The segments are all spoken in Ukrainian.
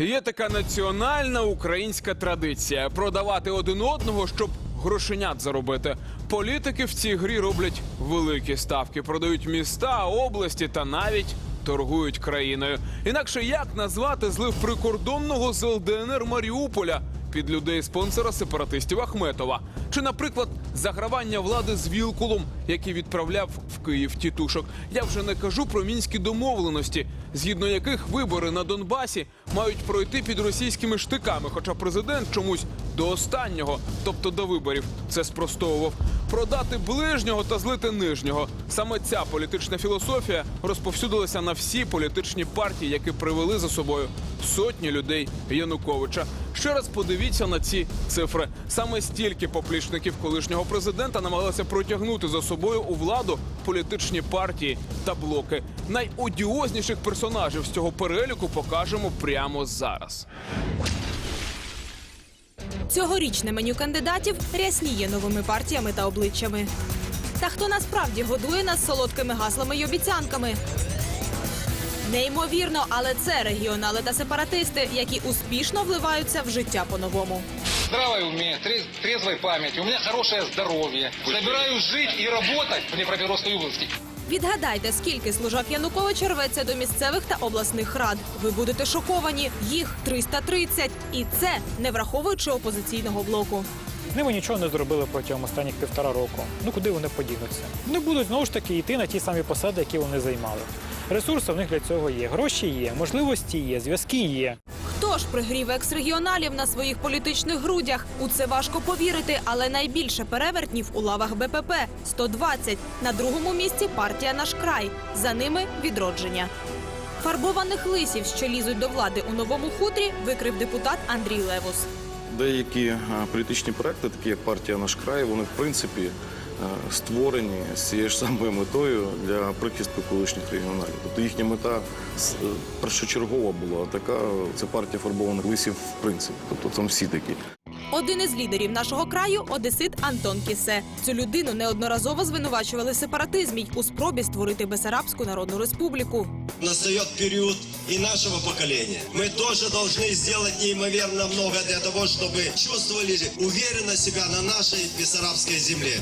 Є така національна українська традиція продавати один одного, щоб грошенят заробити. Політики в цій грі роблять великі ставки, продають міста, області та навіть торгують країною. Інакше як назвати злив прикордонного з ЛДНР Маріуполя під людей спонсора сепаратистів Ахметова? Чи, наприклад, загравання влади з Вілкулом, який відправляв в Київ тітушок? Я вже не кажу про мінські домовленості, згідно яких вибори на Донбасі мають пройти під російськими штиками. Хоча президент чомусь до останнього, тобто до виборів, це спростовував. Продати ближнього та злити нижнього. Саме ця політична філософія розповсюдилася на всі політичні партії, які привели за собою сотні людей Януковича. Ще раз подивіться на ці цифри. Саме стільки поплічників колишнього президента намагалися протягнути за собою у владу політичні партії та блоки. Найодіозніших персонажів з цього переліку покажемо прямо зараз. Цьогорічне меню кандидатів рясніє новими партіями та обличчями. Та хто насправді годує нас солодкими гаслами й обіцянками? Неймовірно, але це регіонали та сепаратисти, які успішно вливаються в життя по-новому. Здравое уме, трез- трезвой памяти, у меня хорошее здоровье. Собираюсь жить и работать в Днепропетровской области. Відгадайте, скільки служак Януковича рветься до місцевих та обласних рад. Ви будете шоковані. Їх 330. І це не враховуючи опозиційного блоку. З ними нічого не зробили протягом останніх півтора року. Ну куди вони подінуться? Вони будуть знову ж таки йти на ті самі посади, які вони займали. Ресурси в них для цього є. Гроші є, можливості є, зв'язки є. Хто ж пригрів екс-регіоналів на своїх політичних грудях? У це важко повірити, але найбільше перевертнів у лавах БПП 120. На другому місці партія Наш край. За ними відродження. Фарбованих лисів, що лізуть до влади у новому хутрі, викрив депутат Андрій Левус. Деякі політичні проекти, такі як партія Наш край, вони в принципі створені з цією ж самою метою для прихистку колишніх регіоналів. Тобто їхня мета с- е, першочергова була така. Це партія фарбованих лисів, в принципі. Тобто там всі такі. Один із лідерів нашого краю одесит Антон Кісе. Цю людину неодноразово звинувачували в сепаратизмі й у спробі створити Бесарабську народну республіку. Настает период и нашего поколения. Мы тоже должны сделать неимоверно много для того, чтобы чувствовали уверенно себя на нашей бессарабской земле.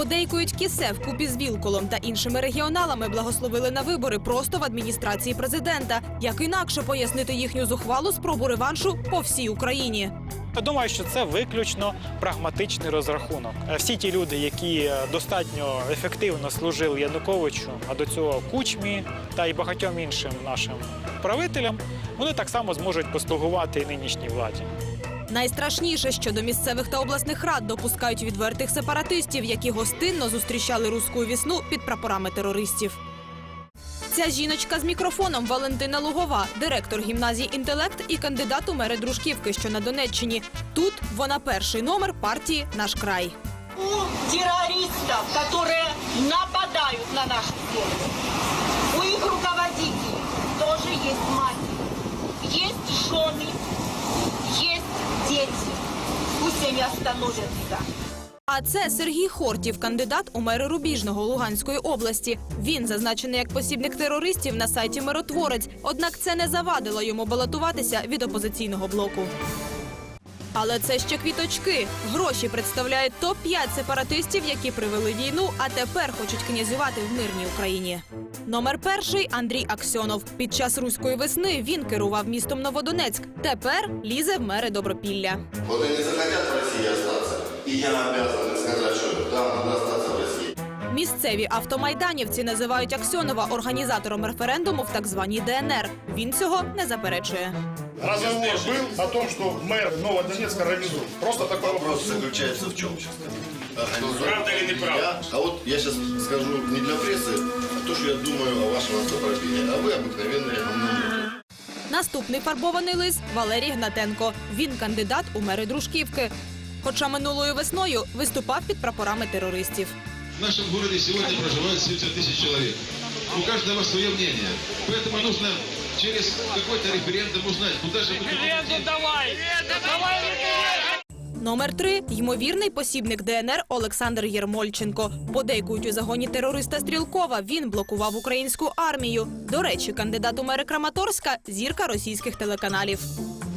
Подейкують кісе вкупі з Вілколом та іншими регіоналами благословили на вибори просто в адміністрації президента. Як інакше пояснити їхню зухвалу спробу реваншу по всій Україні. Я думаю, що це виключно прагматичний розрахунок. Е, Всі ті люди, які е, достатньо ефективно служили Януковичу, а до цього кучмі та й багатьом іншим нашим правителям, вони так само зможуть послугувати і нинішній владі. Найстрашніше, що до місцевих та обласних рад допускають відвертих сепаратистів, які гостинно зустрічали руську вісну під прапорами терористів. Ця жіночка з мікрофоном Валентина Лугова, директор гімназії інтелект і кандидат у мери Дружківки, що на Донеччині. Тут вона перший номер партії Наш край. у террористов, которые нападают на нашу землю. У их руководителей тоже есть мать, есть жены, есть дети. Они. А це Сергій Хортів, кандидат у мери Рубіжного Луганської області. Він зазначений як посібник терористів на сайті Миротворець. Однак це не завадило йому балотуватися від опозиційного блоку. Але це ще квіточки. Гроші представляють топ 5 сепаратистів, які привели війну, а тепер хочуть князювати в мирній Україні. Номер перший Андрій Аксьонов. Під час руської весни він керував містом Новодонецьк. Тепер лізе в мери Добропілля. Вот они захотят в России остаться, и я обязан им сказать, что да, надо в России. Місцеві автомайданівці називають Аксьонова організатором референдуму в так званій ДНР. Він цього не заперечує Разговор был о том, что мэр Новодонецка организует. Просто такой вопрос. Вопрос заключается в чем? Правда или неправда? а вот я сейчас скажу не для прессы, а то, что я думаю о вашем автопробиле. А вы обыкновенные гомуники. Наступний фарбований лис Валерій Гнатенко. Він кандидат у мери Дружківки. Хоча минулою весною виступав під прапорами терористів. В нашем городе сегодня проживает 70 тысяч человек. У каждого свое мнение. Поэтому нужно через какой-то референдум узнать, куда же мы... Референдум давай! Номер три ймовірний посібник ДНР Олександр Єрмольченко. Подейкують у загоні терориста Стрілкова. Він блокував українську армію. До речі, кандидат у мери Краматорська зірка російських телеканалів.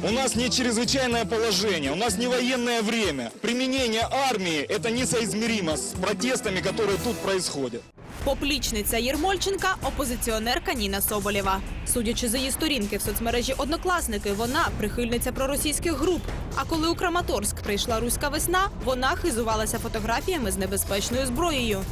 У нас не чрезвычайное положение, у нас не военное время. Применение армии – это несоизмеримо с протестами, которые тут происходят. Поплічниця Єрмольченка опозиціонерка Ніна Соболєва. Судячи за її сторінки в соцмережі Однокласники, вона прихильниця проросійських груп. А коли у Краматорськ прийшла руська весна, вона хизувалася фотографіями з небезпечною зброєю.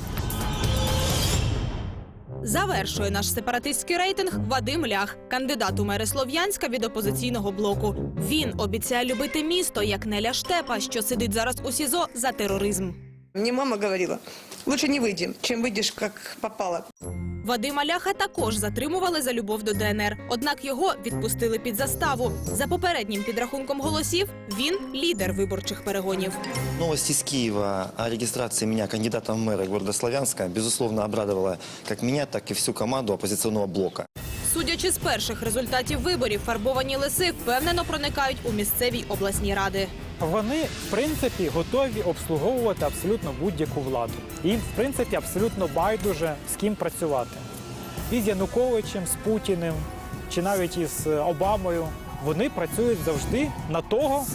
Завершує наш сепаратистський рейтинг Вадим Лях, кандидат у мери Слов'янська від опозиційного блоку. Він обіцяє любити місто як Неля Штепа, що сидить зараз у СІЗО за тероризм. Мне мама говорила, лучше не выйди, чем выйдешь как попало. Вадима Ляха також затримували за любов до ДНР. Однак його відпустили під заставу. За попереднім підрахунком голосів він лідер виборчих перегонів. Новость из Киева о регистрации меня кандидатом в мэра города Славянска, безусловно, обрадовала как меня, так и всю команду оппозиционного блока. Судячи з перших результатів виборів, фарбовані лиси впевнено проникають у місцеві обласні ради. Вони, в принципі, готові обслуговувати абсолютно будь-яку владу. Їм, в принципі, абсолютно байдуже з ким працювати. І з Януковичем, з Путіним, чи навіть із Обамою. Вони працюють завжди на того,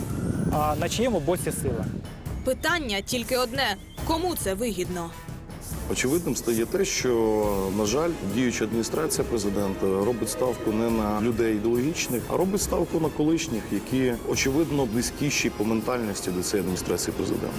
на чиєму боці сила. Питання тільки одне: кому це вигідно? Очевидним стає те, що, на жаль, діюча адміністрація президента робить ставку не на людей ідеологічних, а робить ставку на колишніх, які очевидно близькіші по ментальності до цієї адміністрації президента.